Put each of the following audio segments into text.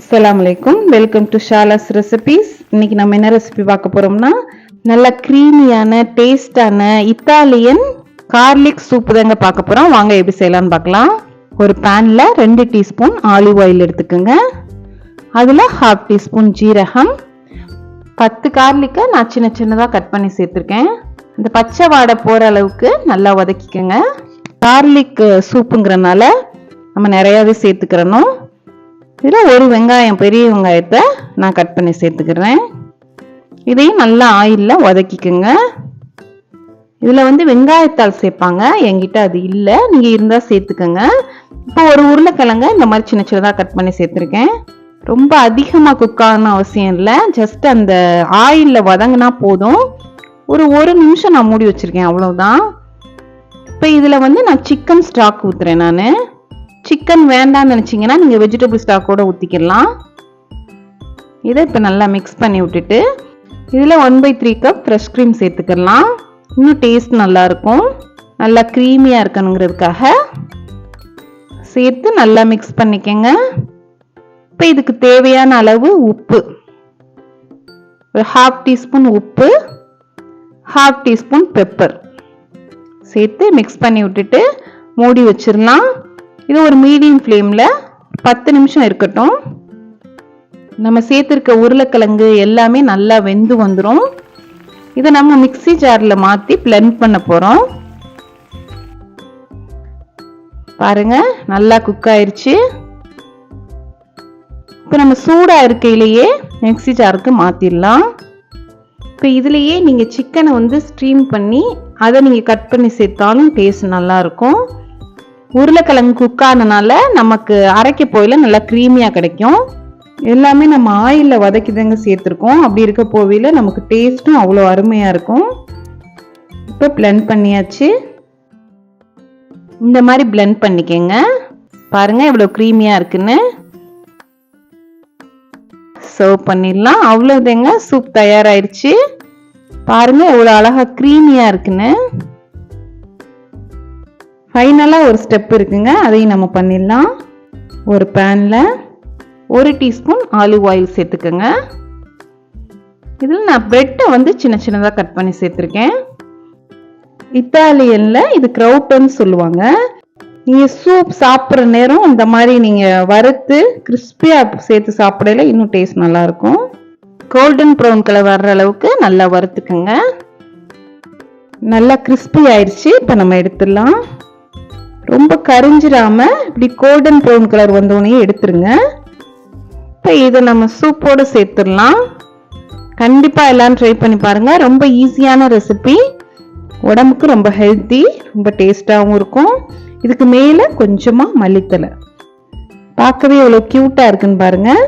அஸ்ஸலாமு welcome to ஷாலாஸ் recipes இன்னைக்கு நம்ம என்ன ரெசிபி பார்க்க போறோம்னா நல்ல க்ரீமியான டேஸ்டான இத்தாலியன் கார்லிக் சூப் தாங்க பார்க்க போறோம். வாங்க எப்படி செய்யலாம்னு பார்க்கலாம். ஒரு பேன்ல ரெண்டு டீஸ்பூன் ஆலிவ் ஆயில் எடுத்துக்கோங்க. அதில் ஹாஃப் டீஸ்பூன் ஜீரகம். பத்து கார்லிக்கை நான் சின்ன சின்னதாக கட் பண்ணி சேர்த்துருக்கேன். இந்த பச்சை வாடை போகிற அளவுக்கு நல்லா வதக்கிக்கோங்க. கார்லிக் சூப்புங்கிறனால நம்ம நிறையாவே சேர்த்துக்கிறணும். இதில் ஒரு வெங்காயம் பெரிய வெங்காயத்தை நான் கட் பண்ணி சேர்த்துக்கிறேன். இதையும் நல்லா ஆயிலில் வதக்கிக்கோங்க. இதில் வந்து வெங்காயத்தால் சேர்ப்பாங்க. என்கிட்ட அது இல்லை. நீங்கள் இருந்தால் சேர்த்துக்கோங்க. இப்போ ஒரு உருளைக்கிழங்க இந்த மாதிரி சின்ன சின்னதாக கட் பண்ணி சேர்த்துருக்கேன். ரொம்ப அதிகமாக குக் ஆகணும் அவசியம் இல்லை. ஜஸ்ட் அந்த ஆயிலில் வதங்கினா போதும். ஒரு ஒரு நிமிஷம் நான் மூடி வச்சுருக்கேன். அவ்வளோதான் இப்போ இதில் வந்து நான் சிக்கன் ஸ்டாக் ஊற்றுறேன் நான். சிக்கன் வேண்டாம்னு நினச்சிங்கன்னா நீங்கள் வெஜிடபிள் ஸ்டாக் கூட ஊற்றிக்கலாம் இதை இப்போ நல்லா மிக்ஸ் பண்ணி விட்டுட்டு இதில் one by three cup fresh cream சேர்த்துக்கலாம். இன்னும் டேஸ்ட் நல்லாயிருக்கும் நல்லா க்ரீமியாக இருக்கணுங்கிறதுக்காக சேர்த்து நல்லா மிக்ஸ் பண்ணிக்கங்க. இப்போ இதுக்கு தேவையான அளவு உப்பு. ஒரு ஹாஃப் டீஸ்பூன் உப்பு ஹாஃப் டீஸ்பூன் பெப்பர் சேர்த்து மிக்ஸ் பண்ணி விட்டுட்டு மூடி வச்சிடலாம். இது ஒரு மீடியம் ஃப்ளேமில் பத்து நிமிஷம் இருக்கட்டும். நம்ம சேர்த்துருக்க உருளைக்கிழங்கு எல்லாமே நல்லா வெந்து வந்துடும் இதை நம்ம மிக்சி ஜாரில் மாற்றி பிளெண்ட் பண்ண போகிறோம் பாருங்க நல்லா குக் ஆயிடுச்சு இப்போ நம்ம சூடாக இருக்கையிலேயே மிக்சி ஜாருக்கு மாற்றிடலாம் இப்போ இதுலேயே நீங்கள் சிக்கனை வந்து ஸ்ட்ரீம் பண்ணி அதை நீங்கள் கட் பண்ணி சேர்த்தாலும் டேஸ்ட் நல்லாயிருக்கும். உருளைக்கிழங்கு குக் ஆனனால நமக்கு அரைக்க போயில நல்லா க்ரீமியாக கிடைக்கும். எல்லாமே நம்ம ஆயிலில் வதக்கி தாங்க சேர்த்துருக்கோம். அப்படி இருக்க போவையில் நமக்கு டேஸ்ட்டும் அவ்வளோ அருமையாக இருக்கும். இப்போ பிளெண்ட் பண்ணியாச்சு. இந்த மாதிரி பிளெண்ட் பண்ணிக்கங்க. பாருங்கள் இவ்வளோ க்ரீமியாக இருக்குன்னு. சர்வ் பண்ணிடலாம். அவ்வளோதேங்க சூப் தயாராகிடுச்சு பாருங்க எவ்வளோ அழகாக க்ரீமியாக இருக்குன்னு. ஃபைனலாக ஒரு ஸ்டெப் இருக்குங்க. அதையும் நம்ம பண்ணிடலாம். ஒரு பேனில் ஒரு டீஸ்பூன் ஆலிவ் ஆயில் சேர்த்துக்கோங்க. இதில் நான் ப்ரெட்டை வந்து சின்ன சின்னதாக கட் பண்ணி சேர்த்துருக்கேன். இத்தாலியனில் இது க்ரௌட்டன்னு சொல்லுவாங்க. நீங்கள் சூப் சாப்பிட்ற நேரம் இந்த மாதிரி நீங்கள் வறுத்து கிறிஸ்பியாக சேர்த்து சாப்பிடல இன்னும் டேஸ்ட் நல்லாயிருக்கும். கோல்டன் ப்ரௌன் கலர் வர்ற அளவுக்கு நல்லா வறுத்துக்குங்க. நல்லா கிறிஸ்பி ஆயிடுச்சு இப்போ நம்ம எடுத்துடலாம். ரொம்ப கரிஞ்சிடாம இப்படி கோல்டன் ப்ரௌன் கலர் வந்தோடனே எடுத்துருங்க. இப்போ இதை நம்ம சூப்போடு சேர்த்துடலாம். கண்டிப்பாக எல்லாம் ட்ரை பண்ணி பாருங்கள் ரொம்ப ஈஸியான ரெசிபி உடம்புக்கு ரொம்ப ஹெல்த்தி ரொம்ப டேஸ்ட்டாகவும் இருக்கும். இதுக்கு மேலே கொஞ்சமாக மல்லித்தலை பார்க்கவே எவ்வளோ க்யூட்டாக இருக்குன்னு பாருங்கள்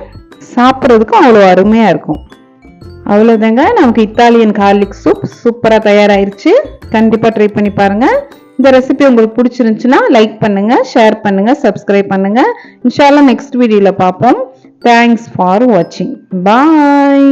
சாப்பிட்றதுக்கும் அவ்வளோ அருமையாக இருக்கும். அவ்வளோதாங்க நமக்கு இத்தாலியன் கார்லிக் சூப் சூப்பராக தயாராயிருச்சு. கண்டிப்பாக ட்ரை பண்ணி பாருங்க. இந்த ரெசிபி உங்களுக்கு பிடிச்சிருந்துச்சுன்னா லைக் பண்ணுங்கள் ஷேர் பண்ணுங்கள் சப்ஸ்கிரைப் பண்ணுங்கள் இன்ஷால்லாம் நெக்ஸ்ட் வீடியோவில் பார்ப்போம். தேங்க்ஸ் ஃபார் வாட்சிங் பாய்